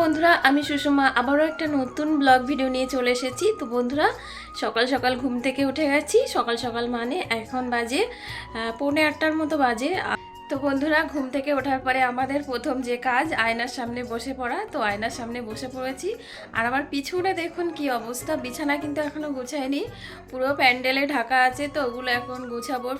বন্ধুরা, আমি সুষমা। আবারও একটা নতুন ব্লগ ভিডিও নিয়ে চলে এসেছি। তো বন্ধুরা, সকাল সকাল ঘুম থেকে উঠে গেছি। সকাল সকাল মানে এখন বাজে পৌনে আটটার মতো বাজে। তো বন্ধুরা, ঘুম থেকে ওঠার পরে আমাদের প্রথম যে কাজ, আয়নার সামনে বসে পড়া। তো আয়নার সামনে বসে পড়েছি। আর আমার পিছনে দেখুন কি অবস্থা। বিছানা কিন্তু এখনও গুছায়নি পুরো প্যান্ডেলে ঢাকা আছে, তো ওগুলো এখন গুছাবো।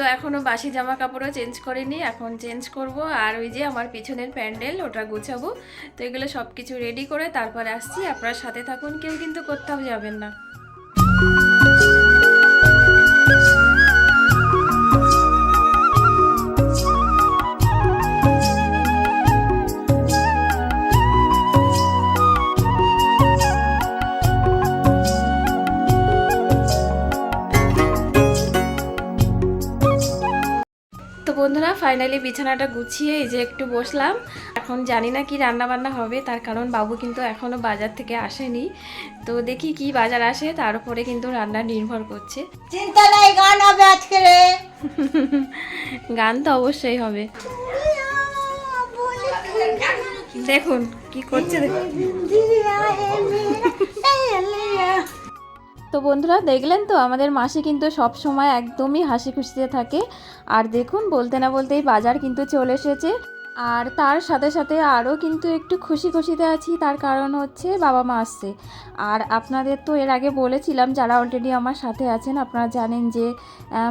তো এখনও বাসি জামা কাপড়ও চেঞ্জ করিনি, এখন চেঞ্জ করব। আর ওই যে আমার পিছনের প্যান্ডেল, ওটা গুছাবো। তো এগুলো সব কিছু রেডি করে তারপরে আসছি। আপনার সাথে থাকুন, কেউ কিন্তু কোথাও যাবেন না। তো বন্ধুরা ফাইনালি বিছানাটা গুছিয়ে এই যে একটু বসলাম। এখন জানি না কি রান্না বান্না হবে তার কারণ বাবু কিন্তু এখনও বাজার থেকে আসেনি। তো দেখি কি বাজার আসে তার উপরে কিন্তু রান্না নির্ভর করছে। চিন্তা নাই গান হবে আজকে রে। গান তো অবশ্যই হবে। দেখুন কি করছে দেখুন। তো বন্ধুরা, দেখলেন তো? আমাদের মাসি কিন্তু সব সময় একদমই হাসি খুশিতে থাকে। আর দেখুন, বলতে না বলতেই বাজার কিন্তু চলে এসেছে। আর তার সাথে সাথে আরও কিন্তু একটু খুশি খুশিতে আছি। তার কারণ হচ্ছে বাবা মা আসছে। আর আপনাদের তো এর আগে বলেছিলাম, যারা অলরেডি আমার সাথে আছেন, আপনারা জানেন যে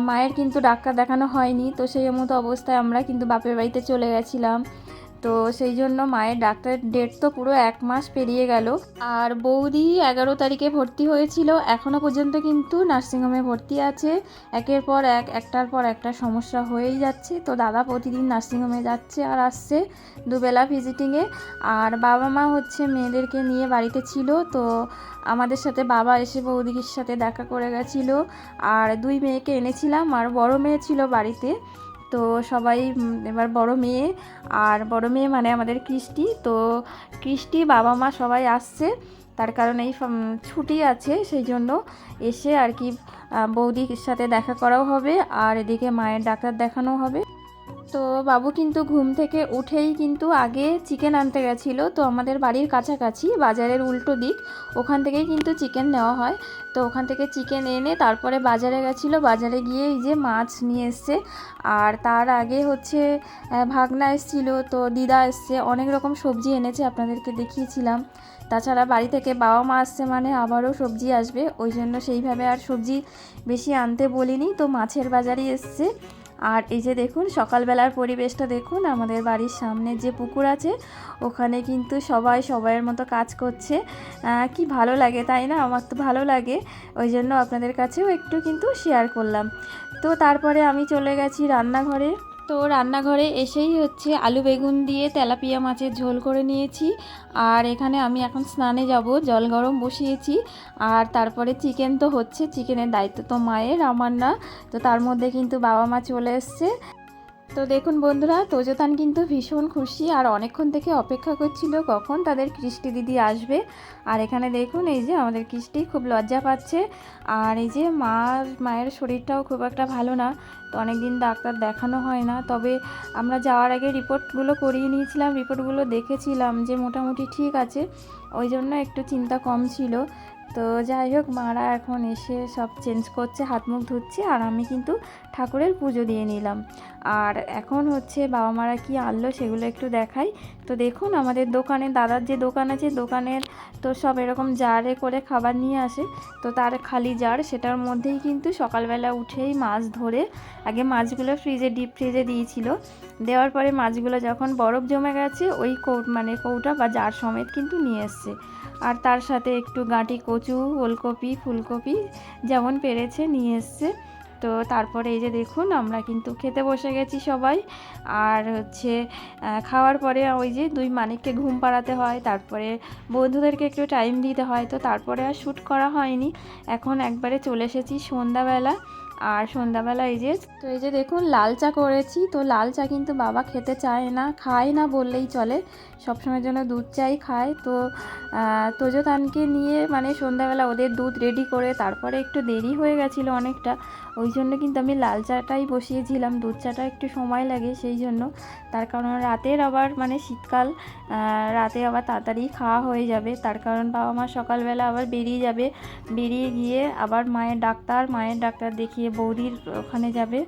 মায়ের কিন্তু ডাক্তার দেখানো হয়নি। তো সেই মতো অবস্থায় আমরা কিন্তু বাপের বাড়িতে চলে গেছিলাম। তো সেই জন্য মায়ের ডাক্তারের ডেট তো পুরো এক মাস পেরিয়ে গেল। আর বৌদি এগারো তারিখে ভর্তি হয়েছিল এখনও পর্যন্ত কিন্তু নার্সিংহোমে ভর্তি আছে। একের পর এক, একটার পর একটা সমস্যা হয়েই যাচ্ছে। তো দাদা প্রতিদিন নার্সিংহোমে যাচ্ছে আর আসছে দুবেলা ভিজিটিংয়ে আর বাবা মা হচ্ছে মেয়েদেরকে নিয়ে বাড়িতে ছিল, তো আমাদের সাথে বাবা এসে বৌদির সাথে দেখা করে গেছিল। আর দুই মেয়েকে এনেছিলাম, আর বড় মেয়ে ছিল বাড়িতে। তো সবাই এবার বড় মেয়ে, আর বড় মেয়ে মানে আমাদের কৃষ্টি। তো কৃষ্টি বাবা মা সবাই আসছে, তার কারণে এই ছুটি আছে, সেই জন্য এসে আর কি বৌদির সাথে দেখা করাও হবে, আর এদিকে মায়ের ডাক্তার দেখানো হবে। তো বাবু কিন্তু ঘুম থেকে উঠেই কিন্তু আগে চিকেন আনতে গেছিল। তো আমাদের বাড়ির কাছাকাছি, বাজারের উল্টো দিক, ওখান থেকেই কিন্তু চিকেন নেওয়া হয়। তো ওখান থেকে চিকেন এনে তারপরে বাজারে গেছিল। বাজারে গিয়ে এই যে মাছ নিয়ে এসছে। আর তার আগে হচ্ছে ভাগনা এসেছিল। তো দিদা এসছে। অনেক রকম সবজি এনেছে আপনাদেরকে দেখিয়েছিলাম। তাছাড়া বাড়ি থেকে বাবা মা আসছে মানে আবারও সবজি আসবে। ওই জন্য সেইভাবে আর সবজি বেশি আনতে বলিনি। তো মাছের বাজারই এসছে। আর এই যে দেখুন, সকালবেলার পরিবেশটা দেখুন, আমাদের বাড়ির সামনে যে পুকুর আছে, ওখানে কিন্তু সবাই সবাইয়ের মতো কাজ করছে। কি ভালো লাগে, তাই না? আমার তো ভালো লাগে। ওই জন্য আপনাদের কাছেও একটু কিন্তু শেয়ার করলাম। তো তারপরে আমি চলে গেছি রান্নাঘরে। তো রান্নাঘরে এসেই হচ্ছে আলু বেগুন দিয়ে তেলাপিয়া মাছের ঝোল করে নিয়েছি। আর এখানে আমি এখন স্নানে যাব, জল গরম বসিয়েছি। আর তারপরে চিকেন তো হচ্ছে, চিকেনের দায়িত্ব তো মায়ের, আমার না। তো তার মধ্যে কিন্তু বাবা মা চলে এসছে। তো দেখুন বন্ধুরা, তোজতান কিন্তু ভীষণ খুশি আর অনেকক্ষণ থেকে অপেক্ষা করছিল কখন তাদের কৃষ্টি দিদি আসবে। আর এখানে দেখুন, এই যে আমাদের কৃষ্টি খুব লজ্জা পাচ্ছে আর এই যে মা মায়ের শরীরটাও খুব একটা ভালো না। তো অনেক দিন ডাক্তার দেখানো হয় না। তবে আমরা যাওয়ার আগে রিপোর্টগুলো করিয়ে নিয়েছিলাম, রিপোর্টগুলো দেখেছিলাম যে মোটামুটি ঠিক আছে। ওই জন্য একটু চিন্তা কম ছিল। তো যাই হোক, মারা এখন এসে সব চেঞ্জ করছে, হাত মুখ ধুচ্ছে, আর আমি কিন্তু ঠাকুরের পুজো দিয়ে নিলাম। আর এখন হচ্ছে বাবা মারা কি আনলো সেগুলো একটু দেখাই। তো দেখুন, আমাদের দোকানে, দাদার যে দোকান আছে, দোকানের তো সব এরকম জারে করে খাবার নিয়ে আসে। তো তার খালি জার, সেটার মধ্যেই কিন্তু সকালবেলা উঠেই মাছ ধরে, আগে মাছগুলো ফ্রিজে ডিপ ফ্রিজে দিয়েছিল। দেওয়ার পরে মাছগুলো যখন বরফ জমে গেছে, ওই কৌ মানে কৌটা বা জার সমেত কিন্তু নিয়ে এসছে। আর তার সাথে একটু গাঁটি কচু, ওলকপি, ফুলকপি যেমন পেরেছে নিয়ে এসছে। তো তারপরে এই যে দেখুন, আমরা কিন্তু খেতে বসে গেছি সবাই। আর হচ্ছে খাওয়ার পরে ওই যে দুই মানিককে ঘুম পাড়াতে হয়, তারপরে বন্ধুদেরকে একটু টাইম দিতে হয়। তো তারপরে আর শ্যুট করা হয়নি। এখন একবারে চলে এসেছি সন্ধ্যাবেলা। আর সন্ধ্যাবেলা এই যে, তো এই যে দেখুন, লাল চা করেছি। তো লাল চা কিন্তু বাবা খেতে চায় না, খায় না বললেই চলে। সবসময়ের জন্য দুধ চাই খায়। তো তোজোতানকে নিয়ে মানে সন্ধ্যাবেলা ওদের দুধ রেডি করে তারপরে একটু দেরি হয়ে গেছিল অনেকটা। ওই জন্য কিন্তু আমি লাল চাটাই বসিয়েছিলাম। দুধ চাটা একটু সময় লাগে সেই জন্য। তার কারণ রাতের আবার মানে শীতকাল রাতে আবার তাড়াতাড়ি খাওয়া হয়ে যাবে। তার কারণ বাবা মা সকালবেলা আবার বেরিয়ে যাবে। বেরিয়ে গিয়ে আবার মায়ের ডাক্তার মায়ের ডাক্তার দেখিয়ে বৌদির ওখানে যাবে।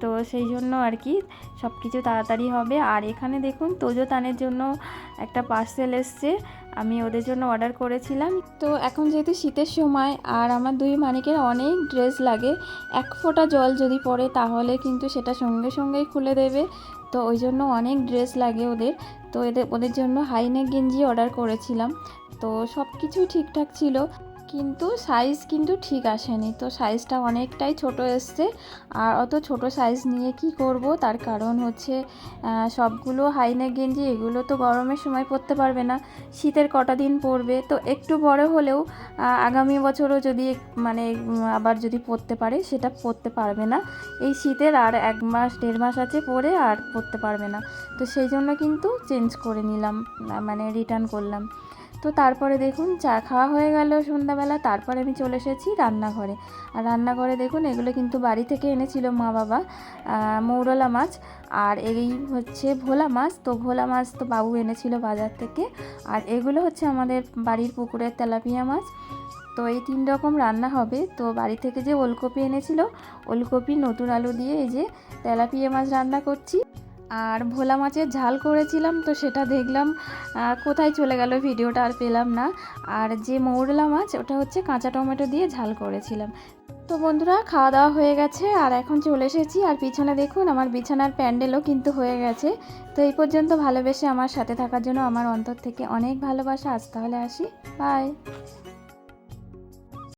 তো সেই জন্য আর কি সব কিছু তাড়াতাড়ি হবে। আর এখানে দেখুন তোজোতানের জন্য একটা পার্সেল এসছে। আমি ওদের জন্য অর্ডার করেছিলাম। তো এখন যেহেতু শীতের সময় আর আমার দুই মানিকের অনেক ড্রেস লাগে, এক ফোঁটা জল যদি পড়ে তাহলে কিন্তু সেটা সঙ্গে সঙ্গেই খুলে দেবে। তো ওই জন্য অনেক ড্রেস লাগে ওদের। তো এদের, ওদের জন্য হাইনেক গেঞ্জি অর্ডার করেছিলাম। তো সব কিছুই ঠিকঠাক ছিল। কিন্তু সাইজ কিন্তু ঠিক আসেনি। তো সাইজটা অনেকটাই ছোট এসছে। আর অত ছোট সাইজ নিয়ে কি করব? তার কারণ হচ্ছে সবগুলো হাইনেক গেঞ্জি এগুলো তো গরমের সময় পরতে পারবে না। শীতের কটা দিন পরবে। তো একটু বড় হলেও আগামী বছরও যদি মানে আবার যদি পরতে পারে, সেটা পরতে পারবে না। এই শীতের আর এক মাস, দেড় মাস আছে পরে আর পরতে পারবে না। তো সেই জন্য কিন্তু চেঞ্জ করে নিলাম মানে রিটার্ন করলাম। তো তারপরে দেখুন, চা খাওয়া হয়ে গেল সন্ধ্যাবেলা, তারপরে আমি চলে এসেছি রান্নাঘরে। আর রান্নাঘরে দেখুন, এগুলো কিন্তু বাড়ি থেকে এনেছিল মা বাবা মৌরলা মাছ। আর এই হচ্ছে ভোলা মাছ, তো ভোলা মাছ তো বাবু এনেছিল বাজার থেকে। আর এগুলো হচ্ছে আমাদের বাড়ির পুকুরের তেলাপিয়া মাছ। তো এই তিন রকম রান্না হবে। তো বাড়ি থেকে যে ওলকপি এনেছিল, ওলকপি নতুন আলু দিয়ে এই যে তেলাপিয়া মাছ রান্না করছি। আর ভোলা মাছের ঝাল করেছিলাম তো সেটা দেখলাম কোথায় চলে গেল ভিডিওটা আর পেলাম না। আর যে মৌরলা মাছ, ওটা হচ্ছে কাঁচা টমেটো দিয়ে ঝাল করেছিলাম। তো বন্ধুরা, খাওয়া দাওয়া হয়ে গেছে, আর এখন চলে এসেছি। আর পিছনে দেখুন, আমার বিছানার প্যান্ডেলও কিন্তু হয়ে গেছে। তো এই পর্যন্ত ভালোবেসে আমার সাথে থাকার জন্য আমার অন্তর থেকে অনেক ভালোবাসা। আজ তাহলে আসি বাই